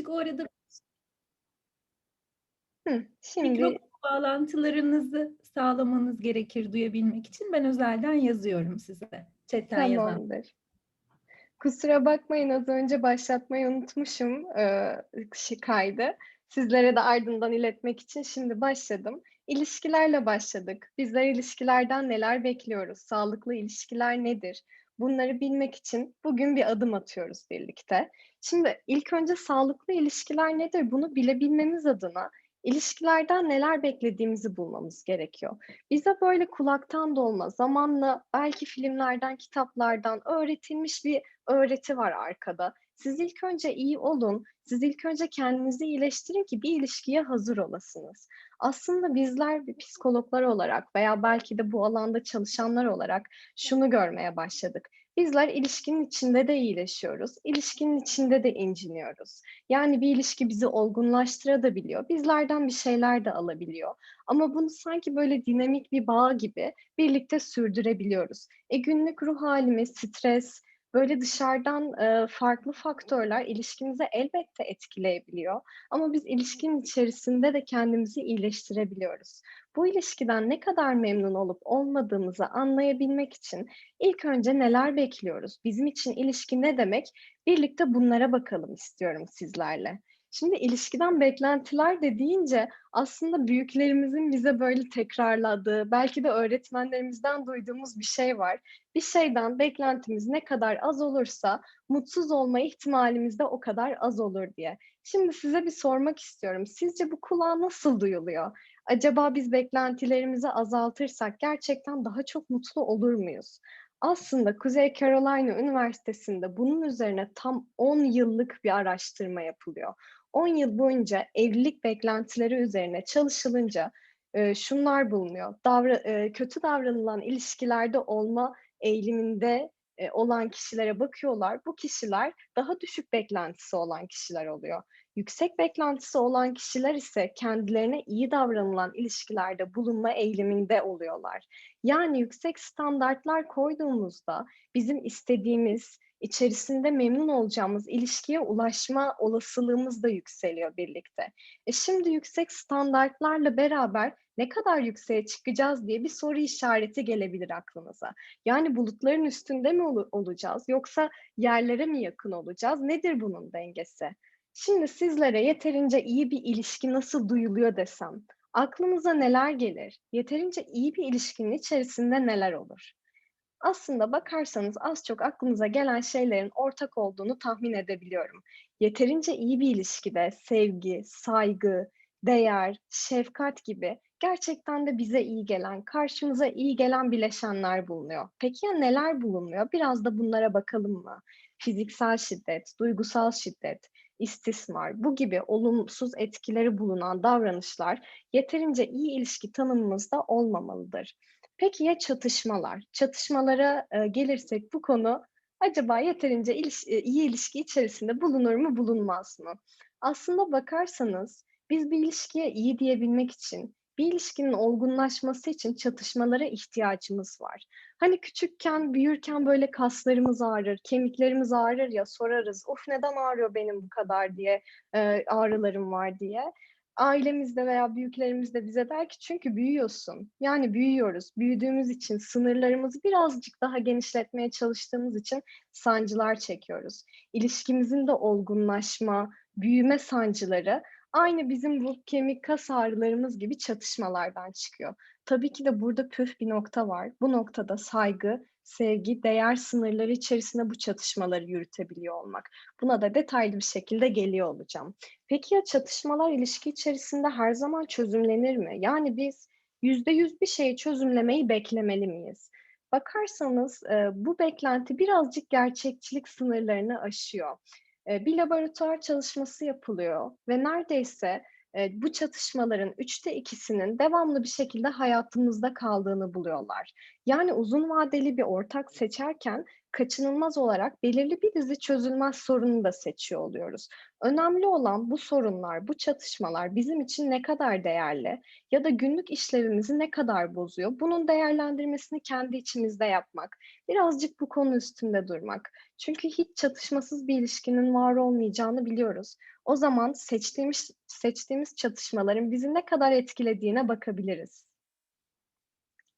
birazcık o arada Hıh, mikrofon şimdi bağlantılarınızı sağlamanız gerekir duyabilmek için. Ben özelden yazıyorum size. Chat'ten yazan. Tamamdır. Kusura bakmayın az önce başlatmayı unutmuşum, şı kaydı. Sizlere de ardından iletmek için şimdi başladım. İlişkilerle başladık. Bizler ilişkilerden neler bekliyoruz? Sağlıklı ilişkiler nedir? Bunları bilmek için bugün bir adım atıyoruz birlikte. Şimdi ilk önce sağlıklı ilişkiler nedir? Bunu bilebilmemiz adına ilişkilerden neler beklediğimizi bulmamız gerekiyor. Bize böyle kulaktan dolma, zamanla belki filmlerden, kitaplardan öğretilmiş bir öğreti var arkada. Siz ilk önce iyi olun, siz ilk önce kendinizi iyileştirin ki bir ilişkiye hazır olasınız. Aslında bizler psikologlar olarak veya belki de bu alanda çalışanlar olarak şunu görmeye başladık. Bizler ilişkinin içinde de iyileşiyoruz, ilişkinin içinde de inciniyoruz. Yani bir ilişki bizi olgunlaştırabiliyor, bizlerden bir şeyler de alabiliyor. Ama bunu sanki böyle dinamik bir bağ gibi birlikte sürdürebiliyoruz. E, günlük ruh hâlimiz, stres, böyle dışarıdan, eee, farklı faktörler ilişkimizi elbette etkileyebiliyor ama biz ilişkinin içerisinde de kendimizi iyileştirebiliyoruz. Bu ilişkiden ne kadar memnun olup olmadığımızı anlayabilmek için ilk önce neler bekliyoruz? Bizim için ilişki ne demek? Birlikte bunlara bakalım istiyorum sizlerle. Şimdi ilişkiden beklentiler de deyince aslında büyüklerimizin bize böyle tekrarladığı, belki de öğretmenlerimizden duyduğumuz bir şey var. Bir şeyden beklentimiz ne kadar az olursa mutsuz olma ihtimalimiz de o kadar az olur diye. Şimdi size bir sormak istiyorum. Sizce bu kulağa nasıl duyuluyor? Acaba biz beklentilerimizi azaltırsak gerçekten daha çok mutlu olur muyuz? Aslında Kuzey Carolina Üniversitesi'nde bunun üzerine tam 10 yıllık bir araştırma yapılıyor. 10 yıl boyunca evlilik beklentileri üzerine çalışılınca, eee, şunlar bulunuyor. Davra eee, kötü davranılan ilişkilerde olma eğiliminde, eee, olan kişilere bakıyorlar. Bu kişiler daha düşük beklentisi olan kişiler oluyor. Yüksek beklentisi olan kişiler ise kendilerine iyi davranılan ilişkilerde bulunma eğiliminde oluyorlar. Yani yüksek standartlar koyduğumuzda bizim istediğimiz, içerisinde memnun olacağımız ilişkiye ulaşma olasılığımız da yükseliyor birlikte. E, şimdi yüksek standartlarla beraber ne kadar yükseğe çıkacağız diye bir soru işareti gelebilir aklınıza. Yani bulutların üstünde mi olu olacağız yoksa yerlere mi yakın olacağız? Nedir bunun dengesi? Şimdi sizlere yeterince iyi bir ilişki nasıl duyuluyor desem, aklınıza neler gelir? Yeterince iyi bir ilişkinin içerisinde neler olur? Aslında bakarsanız az çok aklınıza gelen şeylerin ortak olduğunu tahmin edebiliyorum. Yeterince iyi bir ilişkide sevgi, saygı, değer, şefkat gibi gerçekten de bize iyi gelen, karşımıza iyi gelen bileşenler bulunuyor. Peki ya neler bulunmuyor? Biraz da bunlara bakalım mı? Fiziksel şiddet, duygusal şiddet, istismar, bu gibi olumsuz etkileri bulunan davranışlar yeterince iyi ilişki tanımımızda olmamalıdır. Peki ya çatışmalar? Çatışmalara, eee, gelirsek bu konu acaba yeterince iliş eee, iyi ilişki içerisinde bulunur mu, bulunmaz mı? Aslında bakarsanız biz bir ilişkiye iyi diyebilmek için, bir ilişkinin olgunlaşması için çatışmalara ihtiyacımız var. Hani küçükken, büyürken böyle kaslarımız ağrır, kemiklerimiz ağrır ya, sorarız, "Of, neden ağrıyor benim bu kadar?" diye, eee, "Ağrılarım var." diye. Ailemiz de veya büyüklerimiz de bize der ki, "Çünkü büyüyorsun." Yani büyüyoruz. Büyüdüğümüz için, sınırlarımızı birazcık daha genişletmeye çalıştığımız için sancılar çekiyoruz. İlişkimizin de olgunlaşma, büyüme sancıları aynı bizim bu kemik, kas ağrılarımız gibi çatışmalardan çıkıyor. Tabii ki de burada püf bir nokta var. Bu noktada saygı, sevgi, değer sınırları içerisinde bu çatışmaları yürütebiliyor olmak. Buna da detaylı bir şekilde geliyor olacağım. Peki ya çatışmalar ilişki içerisinde her zaman çözümlenir mi? Yani biz %100 bir şeyi çözümlemeyi beklemeli miyiz? Bakarsanız, eee, bu beklenti birazcık gerçekçilik sınırlarını aşıyor. Eee, bir laboratuvar çalışması yapılıyor ve neredeyse, bu çatışmaların 2'sinin devamlı bir şekilde hayatımızda kaldığını buluyorlar. Yani uzun vadeli bir ortak seçerken kaçınılmaz olarak belirli bir dizi çözülmez sorunu da seçiyor oluyoruz. Önemli olan bu sorunlar, bu çatışmalar bizim için ne kadar değerli ya da günlük işlevimizi ne kadar bozuyor? Bunun değerlendirmesini kendi içimizde yapmak, birazcık bu konu üstünde durmak. Çünkü hiç çatışmasız bir ilişkinin var olmayacağını biliyoruz. O zaman seçtiğimiz seçtiğimiz çatışmaların bizi ne kadar etkilediğine bakabiliriz.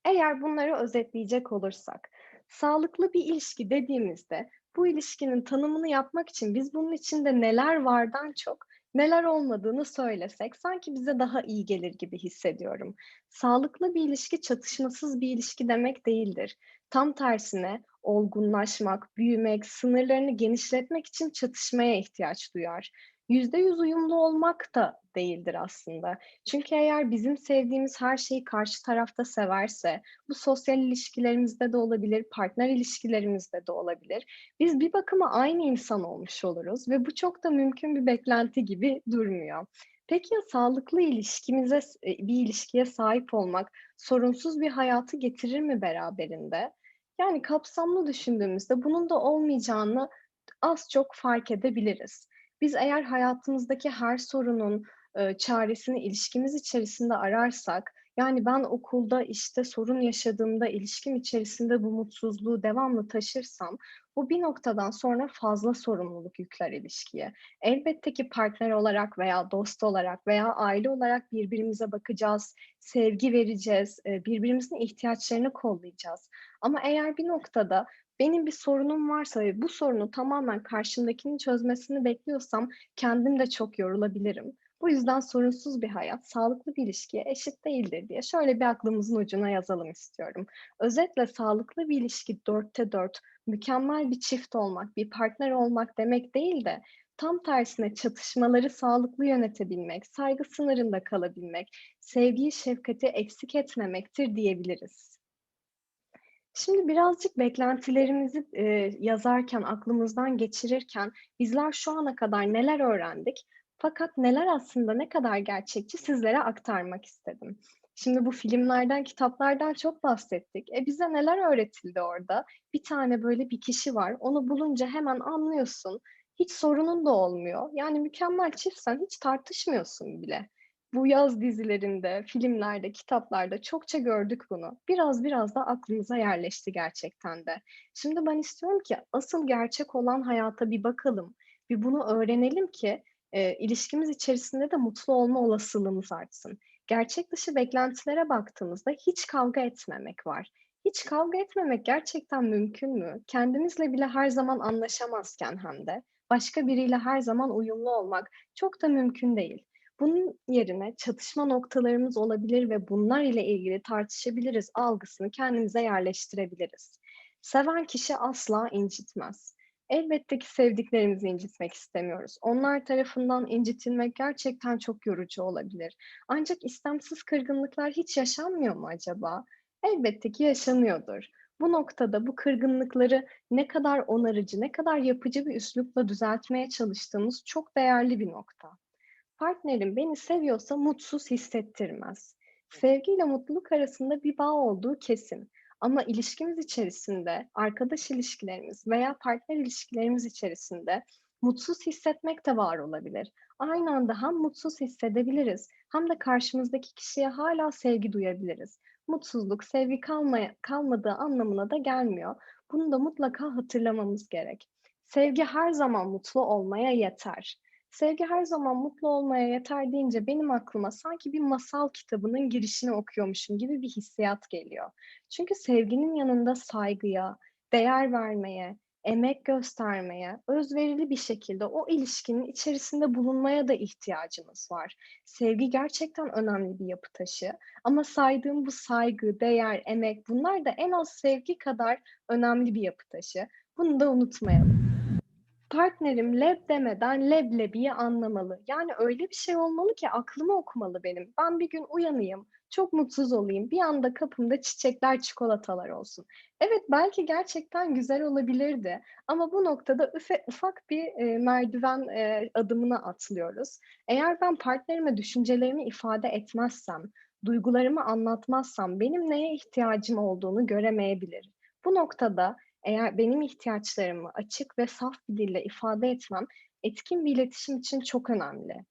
Eğer bunları özetleyecek olursak, sağlıklı bir ilişki dediğimizde bu ilişkinin tanımını yapmak için biz bunun içinde neler vardan çok neler olmadığını söylesek sanki bize daha iyi gelir gibi hissediyorum. Sağlıklı bir ilişki çatışmasız bir ilişki demek değildir. Tam tersine olgunlaşmak, büyümek, sınırlarını genişletmek için çatışmaya ihtiyaç duyar. %100 uyumlu olmak da değildir aslında. Çünkü eğer bizim sevdiğimiz her şeyi karşı tarafta severse, bu sosyal ilişkilerimizde de olabilir, partner ilişkilerimizde de olabilir. Biz bir bakıma aynı insan olmuş oluruz ve bu çok da mümkün bir beklenti gibi durmuyor. Peki ya sağlıklı ilişkimize, e, bir ilişkiye sahip olmak sorunsuz bir hayatı getirir mi beraberinde? Yani kapsamlı düşündüğümüzde bunun da olmayacağını az çok fark edebiliriz. Biz eğer hayatımızdaki her sorunun, eee, çaresini ilişkimiz içerisinde ararsak, yani ben okulda, işte, sorun yaşadığımda ilişkim içerisinde bu mutsuzluğu devamlı taşırsam, bu bir noktadan sonra fazla sorumluluk yükler ilişkiye. Elbette ki partner olarak veya dost olarak veya aile olarak birbirimize bakacağız, sevgi vereceğiz, eee, birbirimizin ihtiyaçlarını kollayacağız. Ama eğer bir noktada benim bir sorunum varsa ve bu sorunu tamamen karşımdakinin çözmesini bekliyorsam kendim de çok yorulabilirim. Bu yüzden sorunsuz bir hayat, sağlıklı bir ilişkiye eşit değildir diye şöyle bir aklımızın ucuna yazalım istiyorum. Özetle sağlıklı bir ilişki dörtte dört, mükemmel bir çift olmak, bir partner olmak demek değil de tam tersine çatışmaları sağlıklı yönetebilmek, saygı sınırında kalabilmek, sevgiyi, şefkati eksik etmemektir diyebiliriz. Şimdi birazcık beklentilerimizi, eee, yazarken, aklımızdan geçirirken bizler şu ana kadar neler öğrendik fakat neler aslında ne kadar gerçekçi sizlere aktarmak istedim. Şimdi bu filmlerden, kitaplardan çok bahsettik. E, bize neler öğretildi orada? Bir tane böyle bir kişi var, onu bulunca hemen anlıyorsun, hiç sorunun da olmuyor. Yani mükemmel çiftsen hiç tartışmıyorsun bile. Bu yaz dizilerinde, filmlerde, kitaplarda çokça gördük bunu. Biraz biraz da aklımıza yerleşti gerçekten de. Şimdi ben istiyorum ki asıl gerçek olan hayata bir bakalım. Bir bunu öğrenelim ki, eee, ilişkimiz içerisinde de mutlu olma olasılığımız artsın. Gerçek dışı beklentilere baktığımızda hiç kavga etmemek var. Hiç kavga etmemek gerçekten mümkün mü? Kendimizle bile her zaman anlaşamazken hem de başka biriyle her zaman uyumlu olmak çok da mümkün değil. Bunun yerine çatışma noktalarımız olabilir ve bunlar ile ilgili tartışabiliriz algısını kendimize yerleştirebiliriz. Seven kişi asla incitmez. Elbette ki sevdiklerimizi incitmek istemiyoruz. Onlar tarafından incitilmek gerçekten çok yorucu olabilir. Ancak istemsiz kırgınlıklar hiç yaşanmıyor mu acaba? Elbette ki yaşanıyordur. Bu noktada bu kırgınlıkları ne kadar onarıcı, ne kadar yapıcı bir üslupla düzeltmeye çalıştığımız çok değerli bir nokta. Partnerim beni seviyorsa mutsuz hissettirmez. Sevgiyle mutluluk arasında bir bağ olduğu kesin. Ama ilişkimiz içerisinde, arkadaş ilişkilerimiz veya partner ilişkilerimiz içerisinde mutsuz hissetmek de var olabilir. Aynı anda hem mutsuz hissedebiliriz hem de karşımızdaki kişiye hala sevgi duyabiliriz. Mutsuzluk, sevgi kalmaya, kalmadığı anlamına da gelmiyor. Bunu da mutlaka hatırlamamız gerek. Sevgi her zaman mutlu olmaya yeter. Sevgi her zaman mutlu olmaya yeter deyince benim aklıma sanki bir masal kitabının girişini okuyormuşum gibi bir hissiyat geliyor. Çünkü sevginin yanında saygıya, değer vermeye, emek göstermeye, özverili bir şekilde o ilişkinin içerisinde bulunmaya da ihtiyacımız var. Sevgi gerçekten önemli bir yapı taşı ama saydığım bu saygı, değer, emek bunlar da en az sevgi kadar önemli bir yapı taşı. Bunu da unutmayalım. Partnerim leb demeden leblebiyi anlamalı. Yani öyle bir şey olmalı ki aklımı okumalı benim. Ben bir gün uyanayım, çok mutsuz olayım. Bir anda kapımda çiçekler, çikolatalar olsun. Evet, belki gerçekten güzel olabilirdi ama bu noktada üfe ufak bir, eee, merdiven, eee, adımını atlıyoruz. Eğer ben partnerime düşüncelerimi ifade etmezsem, duygularımı anlatmazsam benim neye ihtiyacım olduğunu göremeyebilir. Bu noktada Eğer benim ihtiyaçlarımı açık ve saf bir dille ifade etmem etkin bir iletişim için çok önemli.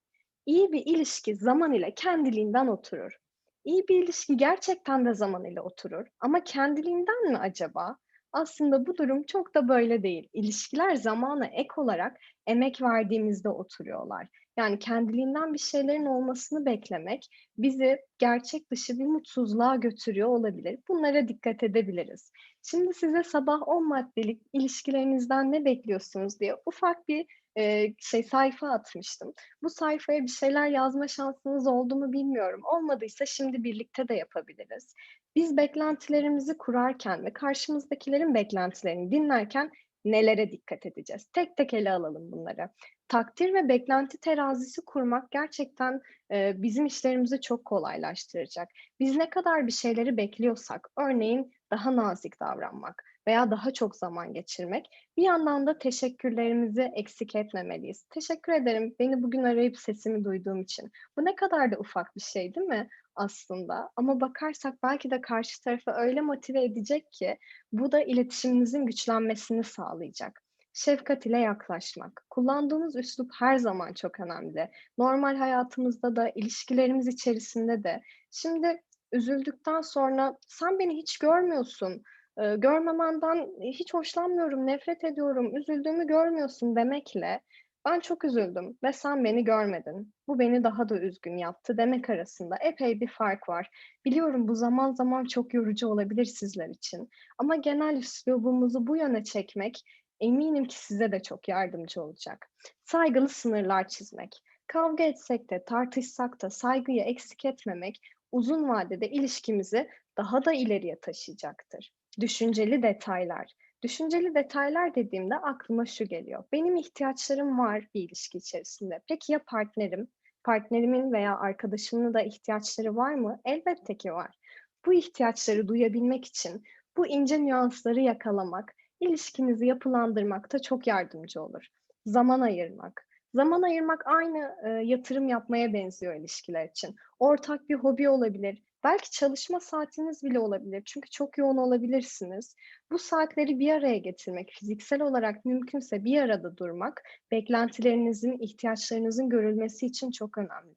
İyi bir ilişki zaman ile kendiliğinden oturur. İyi bir ilişki gerçekten de zaman ile oturur ama kendiliğinden mi acaba? Aslında bu durum çok da böyle değil. İlişkiler zamana ek olarak emek verdiğimizde oturuyorlar. Yani kendiliğinden bir şeylerin olmasını beklemek bizi gerçek dışı bir mutsuzluğa götürüyor olabilir. Bunlara dikkat edebiliriz. Şimdi size sabah 10 maddelik ilişkilerinizden ne bekliyorsunuz diye ufak bir e, şey sayfa atmıştım. Bu sayfaya bir şeyler yazma şansınız oldu mu bilmiyorum. Olmadıysa şimdi birlikte de yapabiliriz. Biz beklentilerimizi kurarken ve karşımızdakilerin beklentilerini dinlerken nelere dikkat edeceğiz? Tek tek ele alalım bunları. Takdir ve beklenti terazisi kurmak gerçekten e, bizim işlerimizi çok kolaylaştıracak. Biz ne kadar bir şeyleri bekliyorsak, örneğin daha nazik davranmak veya daha çok zaman geçirmek, bir yandan da teşekkürlerimizi eksik etmemeliyiz. Teşekkür ederim beni bugün arayıp sesimi duyduğum için. Bu ne kadar da ufak bir şey değil mi aslında? Ama bakarsak belki de karşı tarafı öyle motive edecek ki bu da iletişiminizin güçlenmesini sağlayacak. Şefkat ile yaklaşmak. Kullandığımız üslup her zaman çok önemli. Normal hayatımızda da, ilişkilerimiz içerisinde de. Şimdi üzüldükten sonra sen beni hiç görmüyorsun, görmemenden hiç hoşlanmıyorum, nefret ediyorum, üzüldüğümü görmüyorsun demekle ben çok üzüldüm ve sen beni görmedin. Bu beni daha da üzgün yaptı demek arasında epey bir fark var. Biliyorum bu zaman zaman çok yorucu olabilir sizler için. Ama genel üslubumuzu bu yöne çekmek eminim ki size de çok yardımcı olacak. Saygılı sınırlar çizmek. Kavga etsek de tartışsak da saygıyı eksik etmemek uzun vadede ilişkimizi daha da ileriye taşıyacaktır. Düşünceli detaylar. Düşünceli detaylar dediğimde aklıma şu geliyor. Benim ihtiyaçlarım var bir ilişki içerisinde. Peki ya partnerim? Partnerimin veya arkadaşımın da ihtiyaçları var mı? Elbette ki var. Bu ihtiyaçları duyabilmek için bu ince nüansları yakalamak, ilişkinizi yapılandırmakta çok yardımcı olur. Zaman ayırmak. Zaman ayırmak aynı e, yatırım yapmaya benziyor ilişkiler için. Ortak bir hobi olabilir, Belki çalışma saatiniz bile olabilir. Çünkü çok yoğun olabilirsiniz. Bu saatleri bir araya getirmek, fiziksel olarak mümkünse bir arada durmak, beklentilerinizin, ihtiyaçlarınızın görülmesi için çok önemli.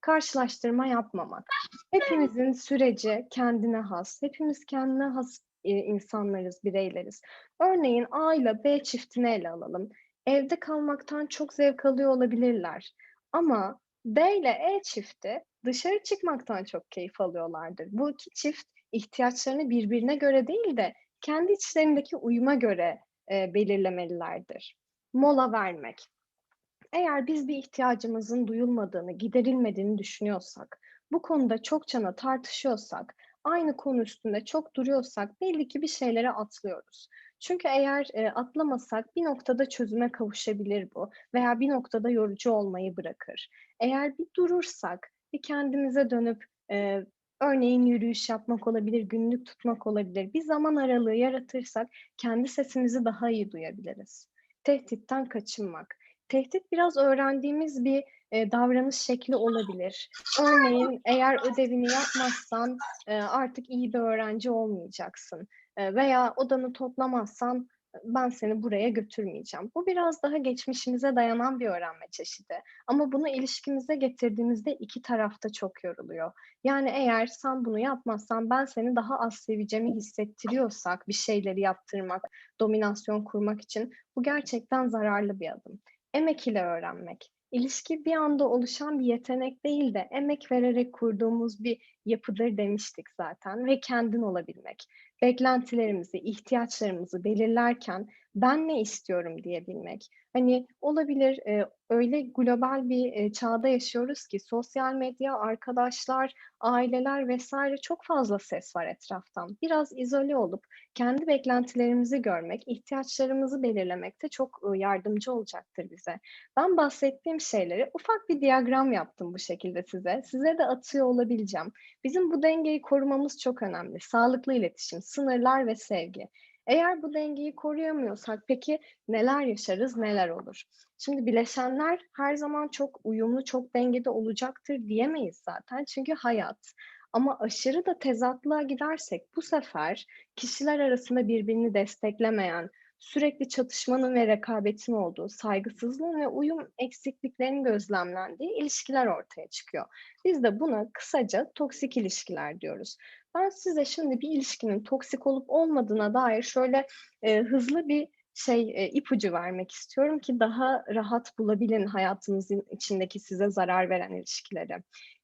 Karşılaştırma yapmamak. Hepimizin süreci kendine has. Hepimiz kendine has e, insanlarız, bireyleriz. Örneğin A ile B çiftini ele alalım. Evde kalmaktan çok zevk alıyor olabilirler. Ama B ile E çifti dışarı çıkmaktan çok keyif alıyorlardır. Bu iki çift ihtiyaçlarını birbirine göre değil de kendi içlerindeki uyuma göre e, belirlemelilerdir. Mola vermek. Eğer biz bir ihtiyacımızın duyulmadığını, giderilmediğini düşünüyorsak, bu konuda çok çokça tartışıyorsak, aynı konu üstünde çok duruyorsak belli ki bir şeylere atlıyoruz. Çünkü eğer e, atlamasak bir noktada çözüme kavuşabilir bu veya bir noktada yorucu olmayı bırakır. Eğer bir durursak, bir kendimize dönüp e, örneğin yürüyüş yapmak olabilir, günlük tutmak olabilir. Bir zaman aralığı yaratırsak kendi sesimizi daha iyi duyabiliriz. Tehditten kaçınmak. Tehdit biraz öğrendiğimiz bir e, davranış şekli olabilir. Örneğin eğer ödevini yapmazsan e, artık iyi bir öğrenci olmayacaksın veya odanı toplamazsan ben seni buraya götürmeyeceğim. Bu biraz daha geçmişimize dayanan bir öğrenme çeşidi. Ama bunu ilişkimize getirdiğimizde iki tarafta çok yoruluyor. Yani eğer sen bunu yapmazsan ben seni daha az seveceğimi hissettiriyorsak bir şeyleri yaptırmak, dominasyon kurmak için bu gerçekten zararlı bir adım. Emek ile öğrenmek. İlişki bir anda oluşan bir yetenek değil de emek vererek kurduğumuz bir yapıdır demiştik zaten ve kendin olabilmek beklentilerimizi, ihtiyaçlarımızı belirlerken ben ne istiyorum diyebilmek. Hani olabilir e, öyle global bir e, çağda yaşıyoruz ki sosyal medya, arkadaşlar, aileler vesaire çok fazla ses var etraftan. Biraz izole olup kendi beklentilerimizi görmek, ihtiyaçlarımızı belirlemekte çok e, yardımcı olacaktır bize. Ben bahsettiğim şeyleri ufak bir diyagram yaptım bu şekilde size. Size de atıyor olabileceğim. Bizim bu dengeyi korumamız çok önemli. Sağlıklı iletişim, sınırlar ve sevgi. Eğer bu dengeyi koruyamıyorsak peki neler yaşarız, neler olur? Şimdi bileşenler her zaman çok uyumlu, çok dengede olacaktır diyemeyiz zaten. Çünkü hayat. Ama aşırı da tezatlığa gidersek bu sefer kişiler arasında birbirini desteklemeyen, sürekli çatışmanın ve rekabetin olduğu, saygısızlığın ve uyum eksikliklerinin gözlemlendiği ilişkiler ortaya çıkıyor. Biz de buna kısaca toksik ilişkiler diyoruz. Ben size şimdi bir ilişkinin toksik olup olmadığına dair şöyle e, hızlı bir şey e, ipucu vermek istiyorum ki daha rahat bulabilin hayatınızın içindeki size zarar veren ilişkileri.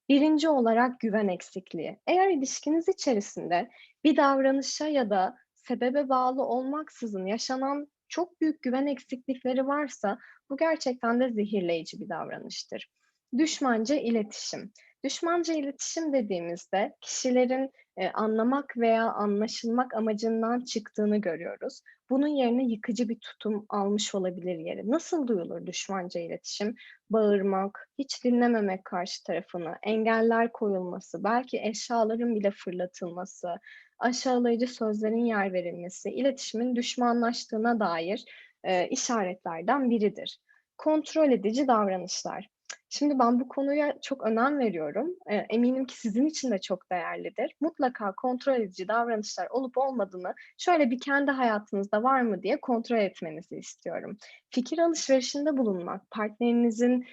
Birinci olarak güven eksikliği. Eğer ilişkiniz içerisinde bir davranışa ya da sebebe bağlı olmaksızın yaşanan çok büyük güven eksiklikleri varsa bu gerçekten de zehirleyici bir davranıştır. Düşmanca iletişim. Düşmanca iletişim dediğimizde kişilerin e, anlamak veya anlaşılmak amacından çıktığını görüyoruz. Bunun yerine yıkıcı bir tutum almış olabilir yeri. Nasıl duyulur düşmanca iletişim? Bağırmak, hiç dinlememek karşı tarafını, engeller koyulması, belki eşyaların bile fırlatılması, aşağılayıcı sözlerin yer verilmesi, iletişimin düşmanlaştığına dair e, işaretlerden biridir. Kontrol edici davranışlar. Şimdi ben bu konuya çok önem veriyorum. Eminim ki sizin için de çok değerlidir. Mutlaka kontrol edici davranışlar olup olmadığını şöyle bir kendi hayatınızda var mı diye kontrol etmenizi istiyorum. Fikir alışverişinde bulunmak, partnerinizin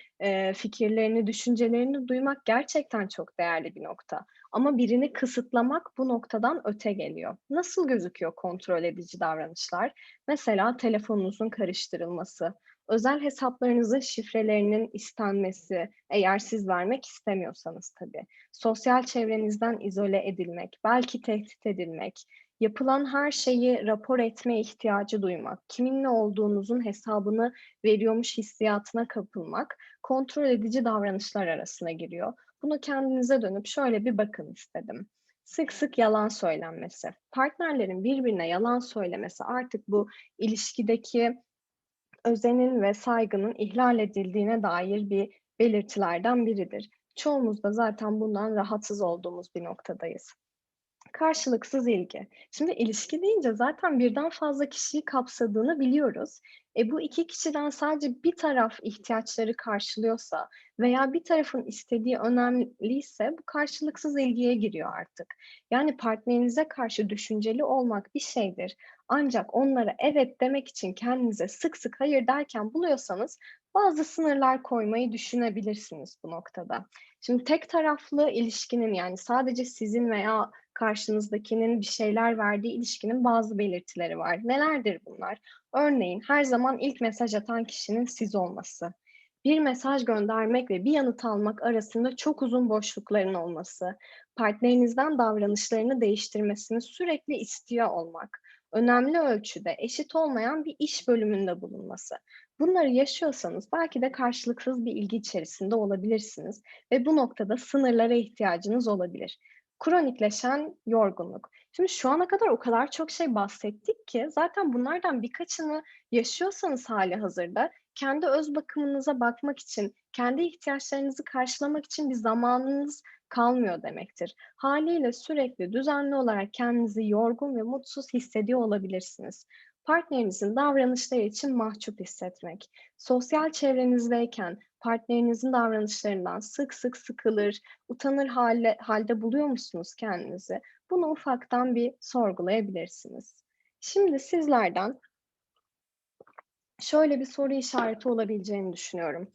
fikirlerini, düşüncelerini duymak gerçekten çok değerli bir nokta. Ama birini kısıtlamak bu noktadan öte geliyor. Nasıl gözüküyor kontrol edici davranışlar? Mesela telefonunuzun karıştırılması, özel hesaplarınızın şifrelerinin istenmesi, eğer siz vermek istemiyorsanız tabii. Sosyal çevrenizden izole edilmek, belki tehdit edilmek, yapılan her şeyi rapor etme ihtiyacı duymak, kiminle olduğunuzun hesabını veriyormuş hissiyatına kapılmak, kontrol edici davranışlar arasına giriyor. Bunu kendinize dönüp şöyle bir bakın istedim. Sık sık yalan söylenmesi. Partnerlerin birbirine yalan söylemesi artık bu ilişkideki özenin ve saygının ihlal edildiğine dair bir belirtilerden biridir. Çoğumuz da zaten bundan rahatsız olduğumuz bir noktadayız. Karşılıksız ilgi. Şimdi ilişki deyince zaten birden fazla kişiyi kapsadığını biliyoruz. E bu iki kişiden sadece bir taraf ihtiyaçları karşılıyorsa veya bir tarafın istediği önemliyse bu karşılıksız ilgiye giriyor artık. Yani partnerinize karşı düşünceli olmak bir şeydir. Ancak onlara evet demek için kendinize sık sık hayır derken buluyorsanız bazı sınırlar koymayı düşünebilirsiniz bu noktada. Şimdi tek taraflı ilişkinin yani sadece sizin veya karşınızdakinin bir şeyler verdiği ilişkinin bazı belirtileri var. Nelerdir bunlar? Örneğin her zaman ilk mesaj atan kişinin siz olması. Bir mesaj göndermek ve bir yanıt almak arasında çok uzun boşlukların olması, partnerinizden davranışlarını değiştirmesini sürekli istiyor olmak, önemli ölçüde eşit olmayan bir iş bölümünde bulunması. Bunları yaşıyorsanız belki de karşılıksız bir ilgi içerisinde olabilirsiniz ve bu noktada sınırlara ihtiyacınız olabilir. Kronikleşen yorgunluk. Şimdi şu ana kadar o kadar çok şey bahsettik ki zaten bunlardan birkaçını yaşıyorsanız hali hazırda kendi öz bakımınıza bakmak için, kendi ihtiyaçlarınızı karşılamak için bir zamanınız kalmıyor demektir. Haliyle sürekli düzenli olarak kendinizi yorgun ve mutsuz hissediyor olabilirsiniz. Partnerinizin davranışları için mahcup hissetmek, sosyal çevrenizdeyken partnerinizin davranışlarından sık sık sıkılır, utanır halde, halde buluyor musunuz kendinizi? Bunu ufaktan bir sorgulayabilirsiniz. Şimdi sizlerden şöyle bir soru işareti olabileceğini düşünüyorum.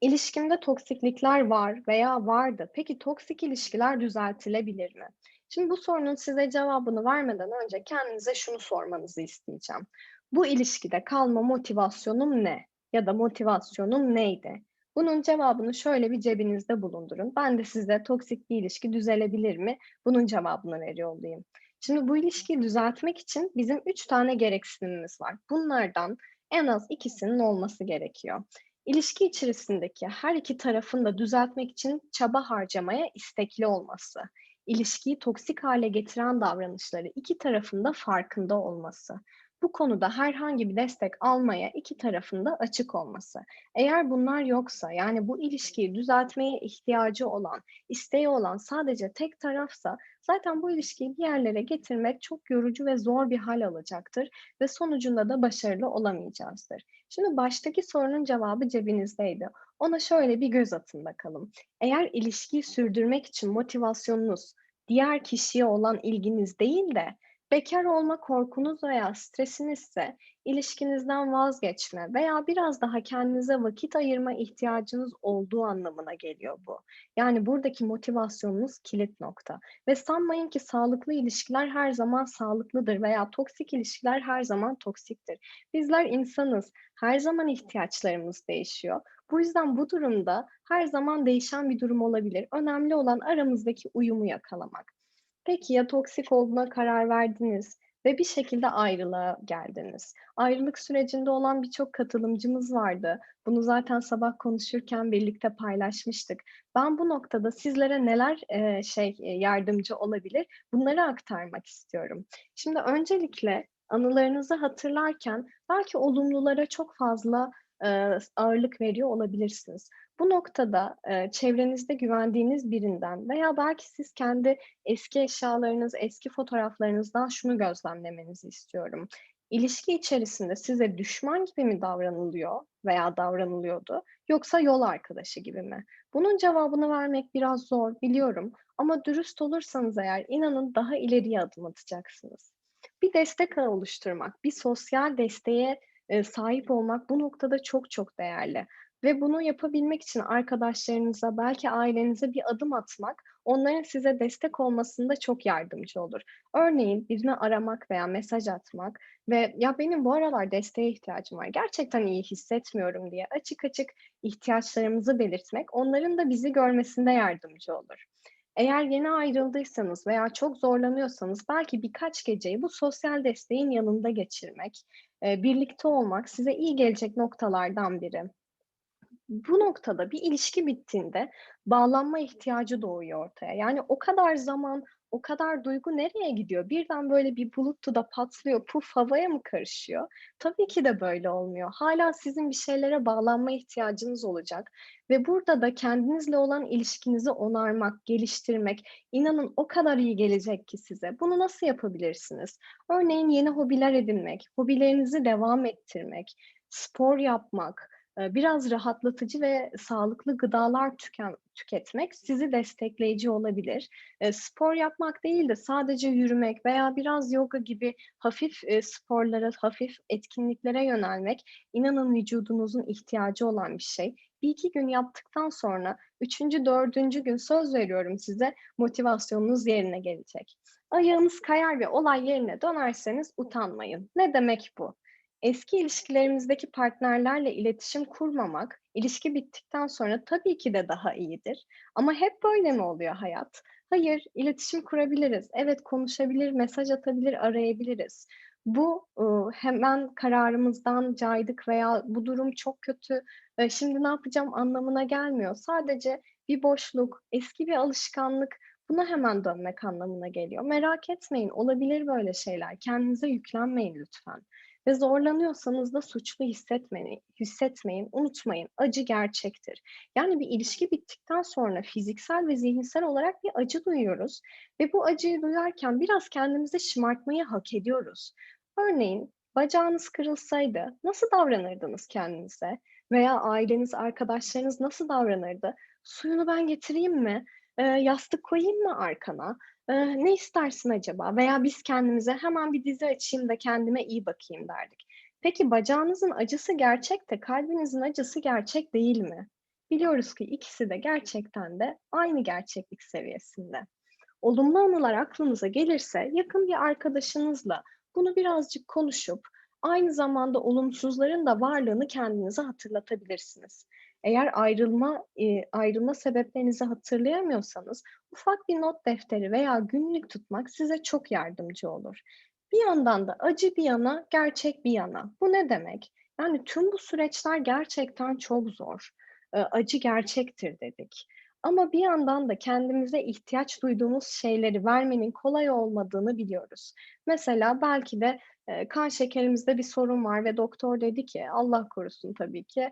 İlişkimde toksiklikler var veya vardı. Peki toksik ilişkiler düzeltilebilir mi? Şimdi bu sorunun size cevabını vermeden önce kendinize şunu sormanızı isteyeceğim. Bu ilişkide kalma motivasyonum ne? Ya da motivasyonum neydi? Bunun cevabını şöyle bir cebinizde bulundurun. Ben de size toksik bir ilişki düzelebilir mi? Bunun cevabını veriyor olayım. Şimdi bu ilişkiyi düzeltmek için bizim üç tane gereksinimimiz var. Bunlardan en az ikisinin olması gerekiyor. İlişki içerisindeki her iki tarafın da düzeltmek için çaba harcamaya istekli olması, ilişkiyi toksik hale getiren davranışları iki tarafın da farkında olması, bu konuda herhangi bir destek almaya iki tarafında açık olması. Eğer bunlar yoksa yani bu ilişkiyi düzeltmeye ihtiyacı olan, isteği olan sadece tek tarafsa zaten bu ilişkiyi bir yerlere getirmek çok yorucu ve zor bir hal alacaktır ve sonucunda da başarılı olamayacağızdır. Şimdi baştaki sorunun cevabı cebinizdeydi. Ona şöyle bir göz atın bakalım. Eğer ilişkiyi sürdürmek için motivasyonunuz diğer kişiye olan ilginiz değil de bekar olma korkunuz veya stresinizse ilişkinizden vazgeçme veya biraz daha kendinize vakit ayırma ihtiyacınız olduğu anlamına geliyor bu. Yani buradaki motivasyonunuz kilit nokta. Ve sanmayın ki sağlıklı ilişkiler her zaman sağlıklıdır veya toksik ilişkiler her zaman toksiktir. Bizler insanız. Her zaman ihtiyaçlarımız değişiyor. Bu yüzden bu durumda her zaman değişen bir durum olabilir. Önemli olan aramızdaki uyumu yakalamak. Peki ya toksik olduğuna karar verdiniz ve bir şekilde ayrılığa geldiniz. Ayrılık sürecinde olan birçok katılımcımız vardı. Bunu zaten sabah konuşurken birlikte paylaşmıştık. Ben bu noktada sizlere neler e, şey e, yardımcı olabilir bunları aktarmak istiyorum. Şimdi öncelikle anılarınızı hatırlarken belki olumlulara çok fazla e, ağırlık veriyor olabilirsiniz. Bu noktada e, çevrenizde güvendiğiniz birinden veya belki siz kendi eski eşyalarınız, eski fotoğraflarınızdan şunu gözlemlemenizi istiyorum. İlişki içerisinde size düşman gibi mi davranılıyor veya davranılıyordu yoksa yol arkadaşı gibi mi? Bunun cevabını vermek biraz zor biliyorum ama dürüst olursanız eğer inanın daha ileriye adım atacaksınız. Bir destek ağı oluşturmak, bir sosyal desteğe sahip olmak bu noktada çok çok değerli. Ve bunu yapabilmek için arkadaşlarınıza, belki ailenize bir adım atmak, onların size destek olmasında çok yardımcı olur. Örneğin birini aramak veya mesaj atmak ve ya benim bu aralar desteğe ihtiyacım var, gerçekten iyi hissetmiyorum diye açık açık ihtiyaçlarımızı belirtmek, onların da bizi görmesinde yardımcı olur. Eğer yeni ayrıldıysanız veya çok zorlanıyorsanız belki birkaç geceyi bu sosyal desteğin yanında geçirmek, birlikte olmak size iyi gelecek noktalardan biri bu noktada bir ilişki bittiğinde bağlanma ihtiyacı doğuyor ortaya. Yani o kadar zaman, o kadar duygu nereye gidiyor? Birden böyle bir buluttu da patlıyor, puf havaya mı karışıyor? Tabii ki de böyle olmuyor. Hala sizin bir şeylere bağlanma ihtiyacınız olacak ve burada da kendinizle olan ilişkinizi onarmak, geliştirmek, inanın o kadar iyi gelecek ki size. Bunu nasıl yapabilirsiniz? Örneğin yeni hobiler edinmek, hobilerinizi devam ettirmek, spor yapmak, biraz rahatlatıcı ve sağlıklı gıdalar tüken tüketmek sizi destekleyici olabilir. spor yapmak değil de sadece yürümek veya biraz yoga gibi hafif sporlara, hafif etkinliklere yönelmek inanın vücudunuzun ihtiyacı olan bir şey. Bir iki gün yaptıktan sonra üçüncü, dördüncü gün söz veriyorum size motivasyonunuz yerine gelecek. Ayağınız kayar ve olay yerine dönerseniz utanmayın. Ne demek bu? Eski ilişkilerimizdeki partnerlerle iletişim kurmamak, ilişki bittikten sonra tabii ki de daha iyidir. Ama hep böyle mi oluyor hayat? Hayır, iletişim kurabiliriz. Evet, konuşabilir, mesaj atabilir, arayabiliriz. Bu hemen kararımızdan caydık veya bu durum çok kötü, e, şimdi ne yapacağım anlamına gelmiyor. Sadece bir boşluk, eski bir alışkanlık, buna hemen dönmek anlamına geliyor. Merak etmeyin, olabilir böyle şeyler. Kendinize yüklenmeyin lütfen. Ve zorlanıyorsanız da suçlu hissetmeyin, hissetmeyin, unutmayın. Acı gerçektir. Yani bir ilişki bittikten sonra fiziksel ve zihinsel olarak bir acı duyuyoruz ve bu acıyı duyarken biraz kendimizi şımartmayı hak ediyoruz. Örneğin bacağınız kırılsaydı nasıl davranırdınız kendinize? Veya aileniz, arkadaşlarınız nasıl davranırdı? Suyunu ben getireyim mi? E, yastık koyayım mı arkana? Ne istersin acaba? Veya biz kendimize hemen bir dizi açayım da kendime iyi bakayım derdik. Peki bacağınızın acısı gerçek de kalbinizin acısı gerçek değil mi? Biliyoruz ki ikisi de gerçekten de aynı gerçeklik seviyesinde. Olumlu anılar aklınıza gelirse yakın bir arkadaşınızla bunu birazcık konuşup aynı zamanda olumsuzların da varlığını kendinize hatırlatabilirsiniz. Eğer ayrılma eee, ayrılma sebeplerinizi hatırlayamıyorsanız ufak bir not defteri veya günlük tutmak size çok yardımcı olur. Bir yandan da acı bir yana, gerçek bir yana. Bu ne demek? Yani tüm bu süreçler gerçekten çok zor. Eee, acı gerçektir dedik. Ama bir yandan da kendimize ihtiyaç duyduğumuz şeyleri vermenin kolay olmadığını biliyoruz. Mesela belki de Kan şekerimizde bir sorun var ve doktor dedi ki, Allah korusun tabii ki,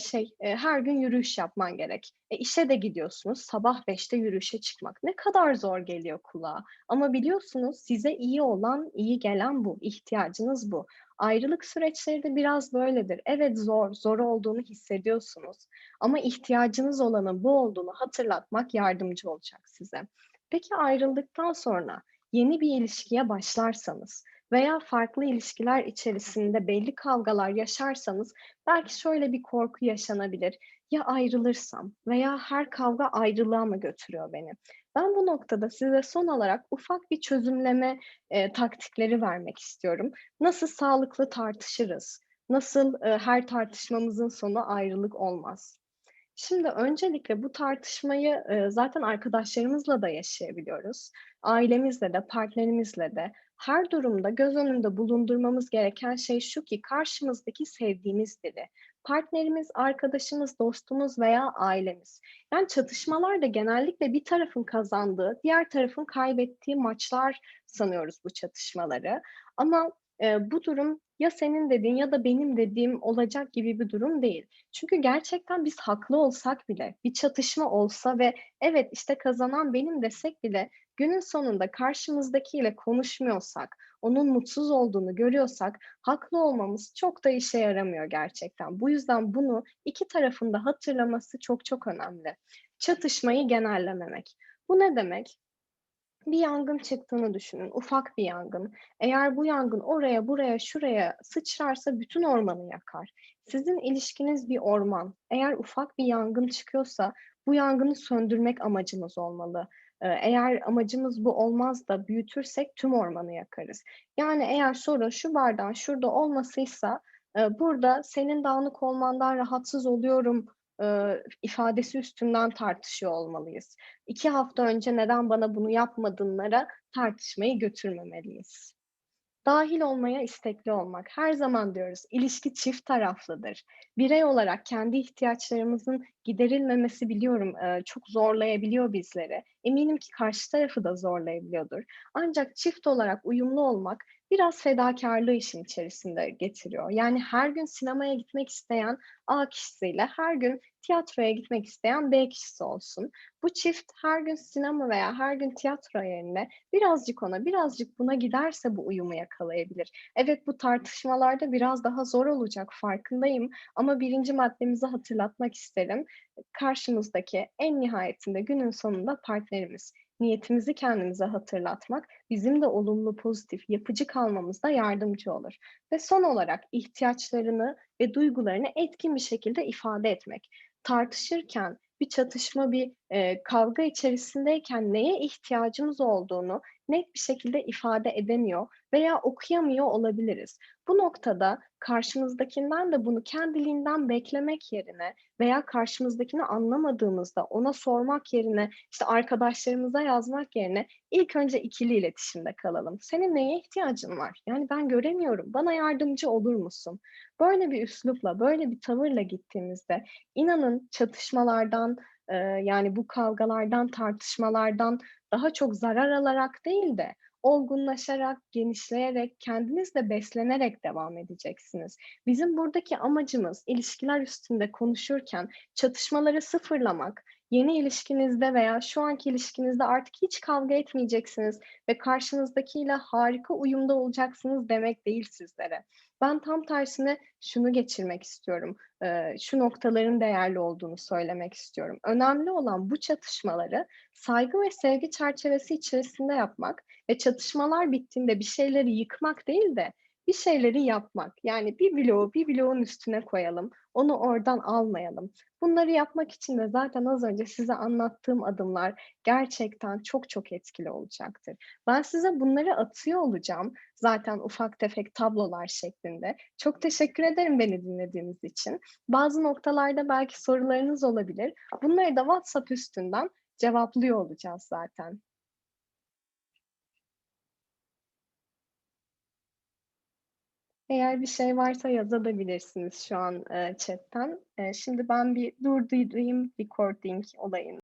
şey, her gün yürüyüş yapman gerek. E, işe de gidiyorsunuz, sabah 5'te yürüyüşe çıkmak ne kadar zor geliyor kulağa. Ama biliyorsunuz size iyi olan, iyi gelen bu, ihtiyacınız bu. Ayrılık süreçleri de biraz böyledir. Evet zor, zor olduğunu hissediyorsunuz ama ihtiyacınız olanın bu olduğunu hatırlatmak yardımcı olacak size. Peki ayrıldıktan sonra yeni bir ilişkiye başlarsanız veya farklı ilişkiler içerisinde belli kavgalar yaşarsanız belki şöyle bir korku yaşanabilir. Ya ayrılırsam veya her kavga ayrılığa mı götürüyor beni? Ben bu noktada size son olarak ufak bir çözümleme e, taktikleri vermek istiyorum. Nasıl sağlıklı tartışırız? Nasıl e, her tartışmamızın sonu ayrılık olmaz? Şimdi öncelikle bu tartışmayı, eee, zaten arkadaşlarımızla da yaşayabiliyoruz. Ailemizle de, partnerimizle de. Her durumda göz önünde bulundurmamız gereken şey şu ki karşımızdaki sevdiğimiz biri. Partnerimiz, arkadaşımız, dostumuz veya ailemiz. Yani çatışmalarda genellikle bir tarafın kazandığı, diğer tarafın kaybettiği maçlar sanıyoruz bu çatışmaları. Ama, eee, bu durum ya senin dediğin ya da benim dediğim olacak gibi bir durum değil. Çünkü gerçekten biz haklı olsak bile, bir çatışma olsa ve evet, işte, kazanan benim desek bile günün sonunda karşımızdakiyle konuşmuyorsak, onun mutsuz olduğunu görüyorsak haklı olmamız çok da işe yaramıyor gerçekten. Bu yüzden bunu 2 tarafın da hatırlaması çok çok önemli. Çatışmayı genellememek. Bu ne demek? Bir yangın çıktığını düşünün, ufak bir yangın. Eğer bu yangın oraya, buraya, şuraya sıçrarsa bütün ormanı yakar. Sizin ilişkiniz bir orman. Eğer ufak bir yangın çıkıyorsa bu yangını söndürmek amacımız olmalı. Eğer amacımız bu olmaz da büyütürsek tüm ormanı yakarız. Yani eğer sorun şu bardağın şurada olmasıysa, burada senin dağınık olmandan rahatsız oluyorum, ifadesi üstünden tartışıyor olmalıyız. 2 hafta önce neden bana bunu yapmadınlara tartışmayı götürmemeliyiz. Dâhil olmaya istekli olmak. Her zaman diyoruz, ilişki çift taraflıdır. Birey olarak kendi ihtiyaçlarımızın giderilmemesi biliyorum, eee, çok zorlayabiliyor bizleri. Eminim ki karşı tarafı da zorlayabiliyordur. Ancak çift olarak uyumlu olmak biraz fedakârlığı işin içerisinde getiriyor. Yani her gün sinemaya gitmek isteyen A kişisiyle her gün tiyatroya gitmek isteyen B kişisi olsun. Bu çift her gün sinema veya her gün tiyatro yerine birazcık ona, birazcık buna giderse bu uyumu yakalayabilir. Evet, bu tartışmalarda biraz daha zor olacak, farkındayım ama 1'inci maddemizi hatırlatmak isterim. Karşımızdaki en nihayetinde günün sonunda partnerimiz. Niyetimizi kendimize hatırlatmak bizim de olumlu, pozitif, yapıcı kalmamızda yardımcı olur ve son olarak ihtiyaçlarını ve duygularını etkin bir şekilde ifade etmek. Tartışırken, bir çatışma, bir, eee, kavga içerisindeyken neye ihtiyacımız olduğunu net bir şekilde ifade edemiyor veya okuyamıyor olabiliriz. Bu noktada karşımızdakinden de bunu kendiliğinden beklemek yerine veya karşımızdakini anlamadığımızda ona sormak yerine, işte, arkadaşlarımıza yazmak yerine ilk önce ikili iletişimde kalalım. Senin neye ihtiyacın var? Yani ben göremiyorum, bana yardımcı olur musun? Böyle bir üslupla, böyle bir tavırla gittiğimizde inanın çatışmalardan, yani bu kavgalardan, tartışmalardan daha çok zarar alarak değil de olgunlaşarak, genişleyerek, kendinizle beslenerek devam edeceksiniz. Bizim buradaki amacımız ilişkiler üstünde konuşurken çatışmaları sıfırlamak, yeni ilişkinizde veya şu anki ilişkinizde artık hiç kavga etmeyeceksiniz ve karşınızdakiyle harika uyumda olacaksınız demek değil sizlere. Ben tam tersine şunu geçirmek istiyorum, şu noktaların değerli olduğunu söylemek istiyorum. Önemli olan bu çatışmaları saygı ve sevgi çerçevesi içerisinde yapmak ve çatışmalar bittiğinde bir şeyleri yıkmak değil de bir şeyleri yapmak. Yani bir bloğu bir bloğun üstüne koyalım, onu oradan almayalım. Bunları yapmak için de zaten az önce size anlattığım adımlar gerçekten çok çok etkili olacaktır. Ben size bunları atıyor olacağım zaten ufak tefek tablolar şeklinde. Çok teşekkür ederim beni dinlediğiniz için. Bazı noktalarda belki sorularınız olabilir. Bunları da WhatsApp üstünden cevaplıyor olacağız zaten. Eğer bir şey varsa yazabilirsiniz şu an, eee, chatten. Eee, şimdi ben bir durdurayım recording olayını.